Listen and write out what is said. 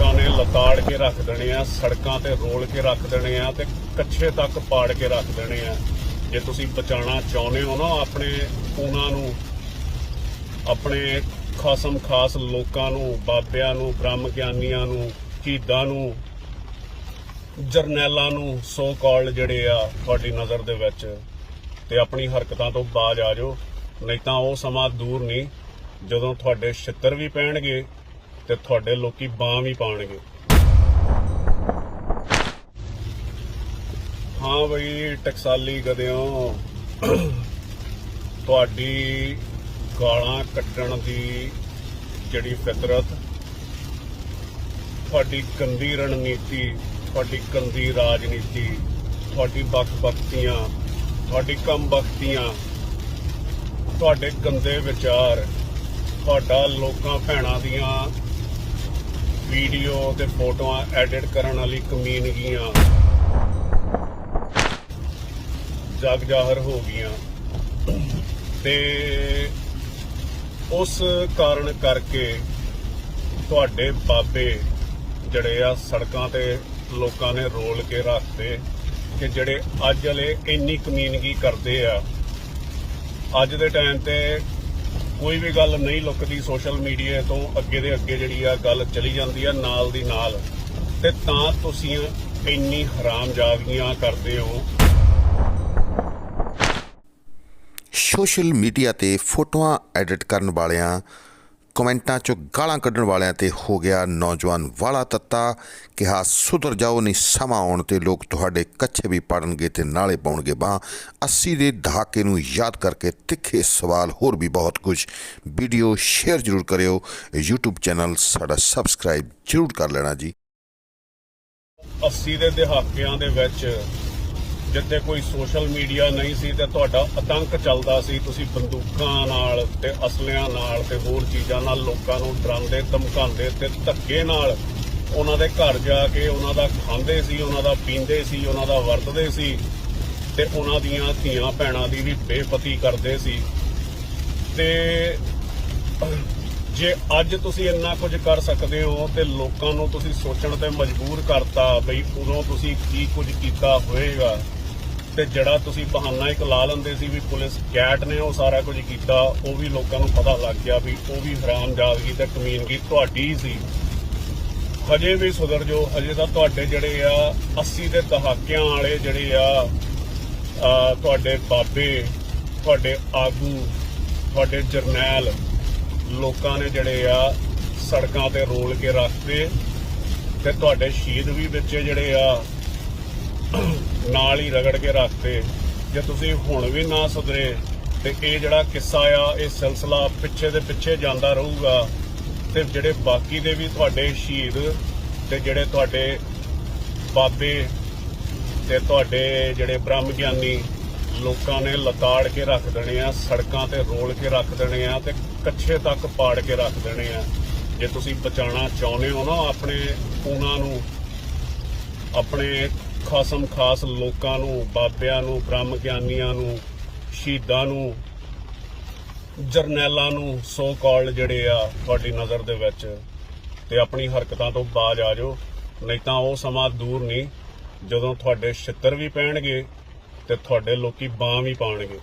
ਲੋਕਾਂ ਨੇ ਲਤਾੜ ਕੇ ਰੱਖ ਦੇਣੇ ਆ, ਸੜਕਾਂ ਤੇ ਰੋਲ ਕੇ ਰੱਖ ਦੇਣੇ ਆ ਤੇ ਕੱਛੇ ਤੱਕ ਪਾੜ ਕੇ ਰੱਖ ਦੇਣੇ ਆ। ਜੇ ਤੁਸੀਂ ਬਚਾਉਣਾ ਚਾਹੁੰਦੇ ਹੋ ਨਾ ਆਪਣੇ ਉਹਨਾਂ ਨੂੰ, ਆਪਣੇ ਖਾਸਮ ਖਾਸ ਲੋਕਾਂ ਨੂੰ, ਬਾਬਿਆਂ ਨੂੰ, ਬ੍ਰਹਮ ਗਿਆਨੀਆਂ ਨੂੰ ਸ਼ਹੀਦਾਂ ਨੂੰ, ਜਰਨੈਲਾਂ ਨੂੰ, ਸੋ ਕਾਲਡ ਜਿਹੜੇ ਆ ਤੁਹਾਡੀ ਨਜ਼ਰ ਦੇ ਵਿੱਚ, ਤੇ ਆਪਣੀ ਹਰਕਤਾਂ ਤੋਂ ਬਾਜ ਆ ਜਾਓ। ਨਹੀਂ ਤਾਂ ਉਹ ਸਮਾਂ ਦੂਰ ਨਹੀਂ, ਜਦੋਂ ਤੁਹਾਡੇ ਛਿੱਤਰ ਵੀ ਪੈਣਗੇ ਤੇ ਤੁਹਾਡੇ ਲੋਕੀ ਬਾਹ ਵੀ ਪਾਣਗੇ। ਹਾਂ ਬਈ, ਟਕਸਾਲੀ ਗਦਿਓ ਤੁਹਾਡੀ ਗਾਲਾਂ ਕੱਟਣ ਦੀ ਜਿਹੜੀ ਫਿਤਰਤ, ਤੁਹਾਡੀ ਗੰਦੀ ਰਣਨੀਤੀ, ਤੁਹਾਡੀ ਗੰਦੀ ਰਾਜਨੀਤੀ, ਤੁਹਾਡੀ ਬਖਬਖਤੀਆਂ ਤੁਹਾਡੀ ਕਮ ਬਖਤੀਆਂ ਤੁਹਾਡੇ ਗੰਦੇ ਵਿਚਾਰ, ਤੁਹਾਡਾ ਲੋਕਾਂ ਭੈਣਾਂ ਦੀਆਂ ਵੀਡੀਓ ਤੇ ਫੋਟੋਆਂ ਐਡਿਟ ਕਰਨ ਵਾਲੀ ਕਮੀਨਗੀਆਂ ਜਗ ਜ਼ਾਹਰ ਹੋ ਗਈਆਂ। ਤੇ ਉਸ ਕਾਰਨ ਕਰਕੇ ਤੁਹਾਡੇ ਬਾਬੇ ਜਿਹੜੇ ਆ ਸੜਕਾਂ ਤੇ ਲੋਕਾਂ ਨੇ ਰੋਲ ਕੇ ਰੱਖਦੇ ਕਿ ਜਿਹੜੇ ਅੱਜ ਵਾਲੇ ਇੰਨੀ ਕਮੀਨਗੀ ਕਰਦੇ ਆ, ਅੱਜ ਦੇ ਟਾਈਮ ਤੇ ਕੋਈ ਵੀ ਗੱਲ ਨਹੀਂ ਲੁਕਦੀ ਸੋਸ਼ਲ ਮੀਡੀਆ ਤੋਂ, ਅੱਗੇ ਦੇ ਅੱਗੇ ਜਿਹੜੀ ਆ ਗੱਲ ਚਲੀ ਜਾਂਦੀ ਆ, ਨਾਲ ਦੀ ਨਾਲ। ਤੇ ਤਾਂ ਤੁਸੀਂ ਇੰਨੀ ਹਰਾਮਜ਼ਾਦੀਆਂ ਕਰਦੇ ਹੋ। ਸੋਸ਼ਲ ਮੀਡੀਆ ਤੇ ਫੋਟੋਆਂ ਐਡਿਟ ਕਰਨ ਵਾਲਿਆਂ ਕਮੈਂਟਾਂ 'ਚੋਂ ਗਾਲਾਂ ਕੱਢਣ ਵਾਲਿਆਂ ਤੇ ਹੋ ਗਿਆ ਨੌਜਵਾਨ ਵਾਲਾ ਤੱਤਾ, ਕਿਹਾ, ਸੁਧਰ ਜਾਓ, ਨਹੀਂ ਸਮਾਂ ਆਉਣ ਤੇ ਲੋਕ ਤੁਹਾਡੇ ਕੱਛੇ ਵੀ ਪਾੜਨਗੇ ਤੇ ਨਾਲੇ ਪਾਉਣਗੇ ਬਾਹ। 80 ਦੇ ਦਹਾਕੇ ਨੂੰ ਯਾਦ ਕਰਕੇ ਤਿੱਖੇ ਸਵਾਲ ਹੋਰ ਵੀ ਬਹੁਤ ਕੁਝ ਵੀਡੀਓ ਸ਼ੇਅਰ ਜ਼ਰੂਰ ਕਰਿਓ। YouTube ਚੈਨਲ ਸਾਡਾ ਸਬਸਕ੍ਰਾਈਬ ਜ਼ਰੂਰ ਕਰ ਲੈਣਾ ਜੀ। 80 ਦੇ ਦਹਾਕਿਆਂ ਦੇ ਵਿੱਚ ਜਿੱਥੇ ਕੋਈ ਸੋਸ਼ਲ ਮੀਡੀਆ ਨਹੀਂ ਸੀ ਤੇ ਤੁਹਾਡਾ ਆਤੰਕ ਚੱਲਦਾ ਸੀ, ਤੁਸੀਂ ਬੰਦੂਕਾਂ ਨਾਲ ਤੇ ਅਸਲਿਆਂ ਨਾਲ ਤੇ ਹੋਰ ਚੀਜ਼ਾਂ ਨਾਲ ਲੋਕਾਂ ਨੂੰ ਡਰਾਉਂਦੇ, ਧਮਕਾਉਂਦੇ ਤੇ ਧੱਕੇ ਨਾਲ ਉਹਨਾਂ ਦੇ ਘਰ ਜਾ ਕੇ ਉਹਨਾਂ ਦਾ ਖਾਂਦੇ ਸੀ, ਉਹਨਾਂ ਦਾ ਪੀਂਦੇ ਸੀ, ਉਹਨਾਂ ਦਾ ਵਰਤਦੇ ਸੀ ਤੇ ਉਹਨਾਂ ਦੀਆਂ ਧੀਆਂ ਭੈਣਾਂ ਦੀ ਵੀ ਬੇਪਤੀ ਕਰਦੇ ਸੀ। ਤੇ ਜੇ ਅੱਜ ਤੁਸੀਂ ਇੰਨਾ ਕੁਝ ਕਰ ਸਕਦੇ ਹੋ ਤੇ ਲੋਕਾਂ ਨੂੰ ਤੁਸੀਂ ਸੋਚਣ ਤੇ ਮਜਬੂਰ ਕਰਤਾ ਬਈ ਉਦੋਂ ਤੁਸੀਂ ਕੀ ਕੁਝ ਕੀਤਾ ਹੋਵੇਗਾ ਤੇ ਜਿਹੜਾ ਤੁਸੀਂ ਬਹਾਨਾ ਇੱਕ ਲਾ ਲੈਂਦੇ ਸੀ ਵੀ ਪੁਲਿਸ ਕੈਟ ਨੇ ਉਹ ਸਾਰਾ ਕੁਝ ਕੀਤਾ ਉਹ ਵੀ ਲੋਕਾਂ ਨੂੰ ਪਤਾ ਲੱਗ ਗਿਆ ਵੀ ਉਹ ਵੀ ਹਰਾਮਜ਼ਾਦਗੀ ਤੇ ਕਮੀਨਗੀ ਤੁਹਾਡੀ ਹੀ ਸੀ। ਹਜੇ ਵੀ ਸੁਧਰ ਜੋ ਹਜੇ ਤਾਂ ਤੁਹਾਡੇ ਜਿਹੜੇ ਆ 80 ਦੇ ਦਹਾਕਿਆਂ ਵਾਲੇ ਜਿਹੜੇ ਆ ਆ, ਤੁਹਾਡੇ ਬਾਬੇ ਤੁਹਾਡੇ ਆਗੂ ਤੁਹਾਡੇ ਜਰਨੈਲ ਲੋਕਾਂ ਨੇ ਜਿਹੜੇ ਆ ਸੜਕਾਂ ਤੇ ਰੋਲ ਕੇ ਰੱਖਦੇ ਤੇ ਤੁਹਾਡੇ ਸ਼ਹੀਦ ਵੀ ਵਿੱਚ ਜਿਹੜੇ ਆ ਨਾਲ ਹੀ ਰਗੜ ਕੇ ਰੱਖਦੇ ਜੇ ਤੁਸੀਂ ਹੁਣ ਵੀ ਨਾ ਸੁਧਰੇ, ਤੇ ਇਹ ਜਿਹੜਾ ਕਿੱਸਾ ਆ, ਇਹ ਸਿਲਸਿਲਾ ਪਿੱਛੇ ਦੇ ਪਿੱਛੇ ਜਾਂਦਾ ਰਹੂਗਾ। ਤੇ ਜਿਹੜੇ ਬਾਕੀ ਦੇ ਵੀ ਤੁਹਾਡੇ ਸ਼ਹੀਦ ਤੇ ਜਿਹੜੇ ਤੁਹਾਡੇ ਬਾਬੇ ਤੇ ਤੁਹਾਡੇ ਜਿਹੜੇ ਬ੍ਰਹਮ ਗਿਆਨੀ ਲੋਕਾਂ ਨੇ ਲਤਾੜ ਕੇ ਰੱਖ ਦੇਣੇ ਆ, ਸੜਕਾਂ ਤੇ ਰੋਲ ਕੇ ਰੱਖ ਦੇਣੇ ਆ ਤੇ ਕੱਛੇ ਤੱਕ ਪਾੜ ਕੇ ਰੱਖ ਦੇਣੇ ਆ। ਜੇ ਤੁਸੀਂ ਬਚਾਉਣਾ ਚਾਹੁੰਦੇ ਹੋ ਨਾ ਆਪਣੇ ਉਹਨਾਂ ਨੂੰ, ਆਪਣੇ ਖਾਸਮ ਖਾਸ ਲੋਕਾਂ ਨੂੰ, ਬਾਬਿਆਂ ਨੂੰ ਬ੍ਰਹਮ ਗਿਆਨੀਆਂ ਨੂੰ, ਸ਼ਹੀਦਾਂ ਨੂੰ, ਜਰਨੈਲਾਂ ਨੂੰ ਸੋ ਕਾਲ ਜਿਹੜੇ ਆ ਤੁਹਾਡੀ ਨਜ਼ਰ ਦੇ ਵਿੱਚ। ਤੇ ਆਪਣੀ ਹਰਕਤਾਂ ਤੋਂ ਬਾਜ ਆ ਜਾਓ, ਨਹੀਂ ਤਾਂ ਉਹ ਸਮਾਂ ਦੂਰ ਨਹੀਂ, ਜਦੋਂ ਤੁਹਾਡੇ ਛਿੱਤਰ ਵੀ ਪੈਣਗੇ ਤੇ ਤੁਹਾਡੇ ਲੋਕੀ ਬਾਹ ਵੀ ਪਾਣਗੇ।